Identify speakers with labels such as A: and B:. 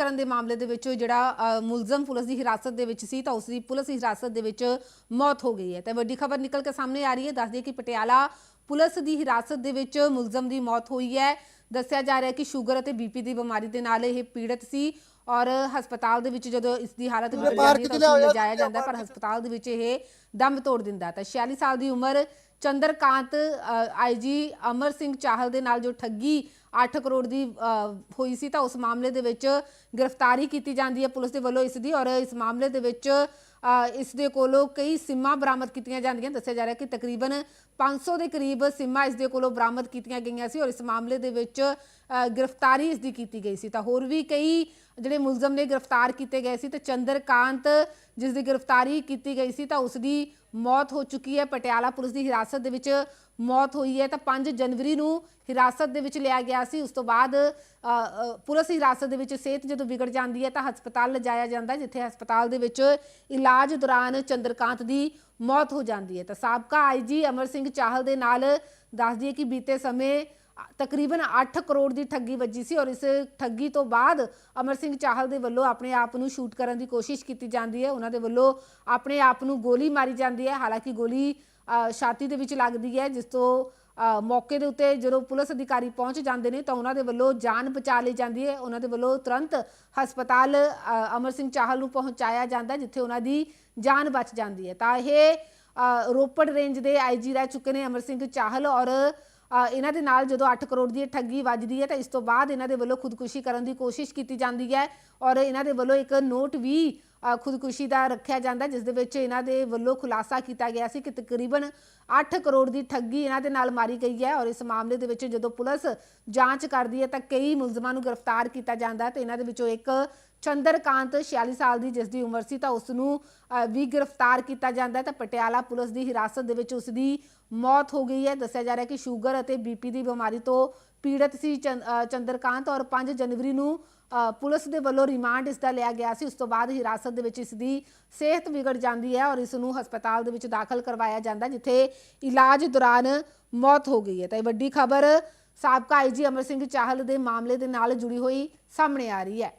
A: ਕਰਨ ਦੇ ਮਾਮਲੇ ਦੇ ਵਿੱਚ ਜਿਹੜਾ ਮੁਲਜ਼ਮ ਪੁਲਿਸ ਦੀ ਹਿਰਾਸਤ ਦੇ ਵਿੱਚ ਸੀ ਤਾਂ ਉਸ ਦੀ ਪੁਲਿਸ ਹਿਰਾਸਤ ਦੇ ਵਿੱਚ ਮੌਤ ਹੋ ਗਈ ਹੈ। ਤੇ ਵੱਡੀ ਖਬਰ ਨਿਕਲ ਕੇ ਸਾਹਮਣੇ ਆ ਰਹੀ ਹੈ। ਦੱਸਦੀ ਕਿ ਪਟਿਆਲਾ ਪੁਲਿਸ ਦੀ ਹਿਰਾਸਤ ਦੇ ਵਿੱਚ ਮੁਲਜ਼ਮ ਦੀ ਮੌਤ ਹੋਈ ਹੈ। ਦੱਸਿਆ ਜਾ ਰਿਹਾ ਹੈ ਕਿ ਸ਼ੂਗਰ ਅਤੇ ਬੀਪੀ ਦੀ ਬਿਮਾਰੀ ਦੇ ਨਾਲ ਇਹ ਪੀੜਤ ਸੀ ਔਰ ਹਸਪਤਾਲ ਦੇ ਵਿੱਚ ਜਦੋਂ ਇਸ ਦੀ ਹਾਲਤ ਨੂੰ ਲਿਜਾਇਆ ਜਾਂਦਾ ਪਰ ਹਸਪਤਾਲ ਦੇ ਵਿੱਚ ਇਹ ਦਮ ਤੋੜ ਦਿੰਦਾ ਤਾਂ 46 ਸਾਲ ਦੀ ਉਮਰ ਚੰਦਰਕਾਂਤ ਆਈਜੀ ਅਮਰ ਸਿੰਘ ਚਾਹਲ ਦੇ ਨਾਲ ਜੋ ਠੱਗੀ 8 ਕਰੋੜ ਦੀ ਹੋਈ ਸੀ ਤਾਂ ਉਸ ਮਾਮਲੇ ਦੇ ਵਿੱਚ ਗ੍ਰਿਫਤਾਰੀ ਕੀਤੀ ਜਾਂਦੀ ਹੈ ਪੁਲਿਸ ਦੇ ਵੱਲੋਂ ਇਸ ਦੀ ਔਰ ਇਸ ਮਾਮਲੇ ਦੇ ਵਿੱਚ ਅ, ਇਸ ਦੇ ਕੋਲੋਂ ਕਈ ਸਿੰਮਾਂ ਬਰਾਮਦ ਕੀਤੀਆਂ ਜਾਂਦੀਆਂ। ਦੱਸਿਆ ਜਾ ਰਿਹਾ ਕਿ ਤਕਰੀਬਨ 500 ਦੇ ਕਰੀਬ ਸਿੰਮਾਂ ਇਸ ਦੇ ਕੋਲੋਂ ਬਰਾਮਦ ਕੀਤੀਆਂ ਗਈਆਂ ਸੀ ਔਰ ਇਸ ਮਾਮਲੇ ਦੇ ਵਿੱਚ ਗ੍ਰਿਫਤਾਰੀ ਇਸ ਦੀ ਕੀਤੀ ਗਈ ਸੀ। ਤਾਂ ਹੋਰ ਵੀ ਕਈ ਜਿਹੜੇ ਮੁਲਜ਼ਮ ਨੇ ਗ੍ਰਿਫਤਾਰ ਕੀਤੇ ਗਏ ਸੀ। ਤੇ ਚੰਦਰਕਾਂਤ ਜਿਸ ਦੀ ਗ੍ਰਿਫਤਾਰੀ ਕੀਤੀ ਗਈ ਸੀ ਤਾਂ ਉਸ ਦੀ ਮੌਤ ਹੋ ਚੁੱਕੀ ਹੈ। ਪਟਿਆਲਾ ਪੁਲਿਸ ਦੀ ਹਿਰਾਸਤ ਦੇ ਵਿੱਚ ਮੌਤ ਹੋਈ ਹੈ। ਤਾਂ 5 ਜਨਵਰੀ ਨੂੰ ਹਿਰਾਸਤ ਦੇ ਵਿੱਚ ਲਿਆ ਗਿਆ ਸੀ। ਉਸ ਤੋਂ ਬਾਅਦ ਪੁਲਿਸ ਹਿਰਾਸਤ ਦੇ ਵਿੱਚ ਸਿਹਤ ਜਦੋਂ ਵਿਗੜ ਜਾਂਦੀ ਹੈ ਤਾਂ ਹਸਪਤਾਲ ਲਿਜਾਇਆ ਜਾਂਦਾ ਜਿੱਥੇ ਹਸਪਤਾਲ ਦੇ ਵਿੱਚ ਇਲਾਜ ਦੌਰਾਨ ਚੰਦਰਕਾਂਤ ਦੀ ਮੌਤ ਹੋ ਜਾਂਦੀ ਹੈ। ਤਾਂ ਸਾਬਕਾ ਆਈਜੀ ਅਮਰ ਸਿੰਘ ਚਾਹਲ ਦੇ ਨਾਲ ਦੱਸਦੀ ਹੈ ਕਿ ਬੀਤੇ ਸਮੇਂ ਤਕਰੀਬਨ 8 ਕਰੋੜ ਦੀ ਠੱਗੀ ਵੱਜੀ ਸੀ ਔਰ ਇਸ ਠੱਗੀ ਤੋਂ ਬਾਅਦ ਅਮਰ ਸਿੰਘ ਚਾਹਲ ਦੇ ਵੱਲੋਂ ਆਪਣੇ ਆਪ ਨੂੰ ਸ਼ੂਟ ਕਰਨ ਦੀ ਕੋਸ਼ਿਸ਼ ਕੀਤੀ ਜਾਂਦੀ ਹੈ। ਉਹਨਾਂ ਦੇ ਵੱਲੋਂ ਆਪਣੇ ਆਪ ਨੂੰ ਗੋਲੀ ਮਾਰੀ ਜਾਂਦੀ ਹੈ। ਹਾਲਾਂਕਿ ਗੋਲੀ ਛਾਤੀ ਦੇ ਵਿੱਚ ਲੱਗਦੀ ਹੈ, ਜਿਸ ਤੋਂ ਮੌਕੇ ਦੇ ਉੱਤੇ ਜਦੋਂ ਪੁਲਿਸ ਅਧਿਕਾਰੀ ਪਹੁੰਚ ਜਾਂਦੇ ਨੇ ਤਾਂ ਉਹਨਾਂ ਦੇ ਵੱਲੋਂ ਜਾਨ ਬਚਾ ਲਈ ਜਾਂਦੀ ਹੈ। ਉਹਨਾਂ ਦੇ ਵੱਲੋਂ ਤੁਰੰਤ ਹਸਪਤਾਲ ਅਮਰ ਸਿੰਘ ਚਾਹਲ ਨੂੰ ਪਹੁੰਚਾਇਆ ਜਾਂਦਾ ਜਿੱਥੇ ਉਹਨਾਂ ਦੀ ਜਾਨ ਬਚ ਜਾਂਦੀ ਹੈ। ਤਾਂ ਇਹ ਰੋਪੜ ਰੇਂਜ ਦੇ ਆਈਜੀ ਰਹਿ ਚੁੱਕੇ ਨੇ ਅਮਰ ਸਿੰਘ ਚਾਹਲ ਔਰ ਇਹਨਾਂ ਦੇ ਨਾਲ ਜਦੋਂ 8 ਕਰੋੜ ਦੀ ਇਹ ਠੱਗੀ ਵੱਜਦੀ ਹੈ ਤਾਂ ਇਸ ਤੋਂ ਬਾਅਦ ਇਹਨਾਂ ਦੇ ਵੱਲੋਂ ਖੁਦਕੁਸ਼ੀ ਕਰਨ ਦੀ ਕੋਸ਼ਿਸ਼ ਕੀਤੀ ਜਾਂਦੀ ਹੈ ਔਰ ਇਹਨਾਂ ਦੇ ਵੱਲੋਂ ਇੱਕ ਨੋਟ ਵੀ ਖੁਦਕੁਸ਼ੀ ਦਾ ਰੱਖਿਆ ਜਾਂਦਾ ਹੈ, ਜਿਸ ਦੇ ਵਿੱਚ ਇਹਨਾਂ ਦੇ ਵੱਲੋਂ ਖੁਲਾਸਾ ਕੀਤਾ ਗਿਆ ਸੀ ਕਿ ਤਕਰੀਬਨ 8 ਕਰੋੜ ਦੀ ਠੱਗੀ ਇਹਨਾਂ ਦੇ ਨਾਲ ਮਾਰੀ ਗਈ ਹੈ ਔਰ ਇਸ ਮਾਮਲੇ ਦੇ ਵਿੱਚ ਜਦੋਂ ਪੁਲਿਸ ਜਾਂਚ ਕਰਦੀ ਹੈ ਤਾਂ ਕਈ ਮੁਲਜ਼ਮਾਂ ਨੂੰ ਗ੍ਰਿਫਤਾਰ ਕੀਤਾ ਜਾਂਦਾ ਹੈ ਤੇ ਇਹਨਾਂ ਦੇ ਵਿੱਚੋਂ ਇੱਕ ਚੰਦਰਕਾਂਤ 46 ਸਾਲ ਦੀ ਜਿਸ ਦੀ ਉਮਰ ਸੀ ਤਾਂ ਉਸ ਨੂੰ ਵੀ ਗ੍ਰਿਫਤਾਰ ਕੀਤਾ ਜਾਂਦਾ ਤਾਂ ਪਟਿਆਲਾ ਪੁਲਿਸ ਦੀ ਹਿਰਾਸਤ ਦੇ ਵਿੱਚ ਉਸ ਦੀ ਮੌਤ ਹੋ ਗਈ ਹੈ। ਦੱਸਿਆ ਜਾ ਰਿਹਾ ਕਿ ਸ਼ੂਗਰ ਅਤੇ ਬੀਪੀ ਦੀ ਬਿਮਾਰੀ ਤੋਂ ਪੀੜਤ ਸੀ ਚੰ- ਅ, ਚੰਦਰਕਾਂਤ ਔਰ 5 ਜਨਵਰੀ ਨੂੰ ਪੁਲਿਸ ਦੇ ਵੱਲੋਂ ਰਿਮਾਂਡ ਇਸ ਦਾ ਲਿਆ ਗਿਆ ਸੀ। ਉਸ ਤੋਂ ਬਾਅਦ ਹਿਰਾਸਤ ਦੇ ਵਿੱਚ ਇਸ ਦੀ ਸਿਹਤ ਵਿਗੜ ਜਾਂਦੀ ਹੈ ਔਰ ਇਸ ਨੂੰ ਹਸਪਤਾਲ ਦੇ ਵਿੱਚ ਦਾਖਲ ਕਰਵਾਇਆ ਜਾਂਦਾ ਜਿੱਥੇ ਇਲਾਜ ਦੌਰਾਨ ਮੌਤ ਹੋ ਗਈ ਹੈ। ਤਾਂ ਇਹ ਵੱਡੀ ਖਬਰ ਸਾਬਕਾ ਆਈਜੀ ਅਮਰ ਸਿੰਘ ਚਾਹਲ ਦੇ ਮਾਮਲੇ ਦੇ ਨਾਲ ਜੁੜੀ ਹੋਈ ਸਾਹਮਣੇ ਆ ਰਹੀ ਹੈ।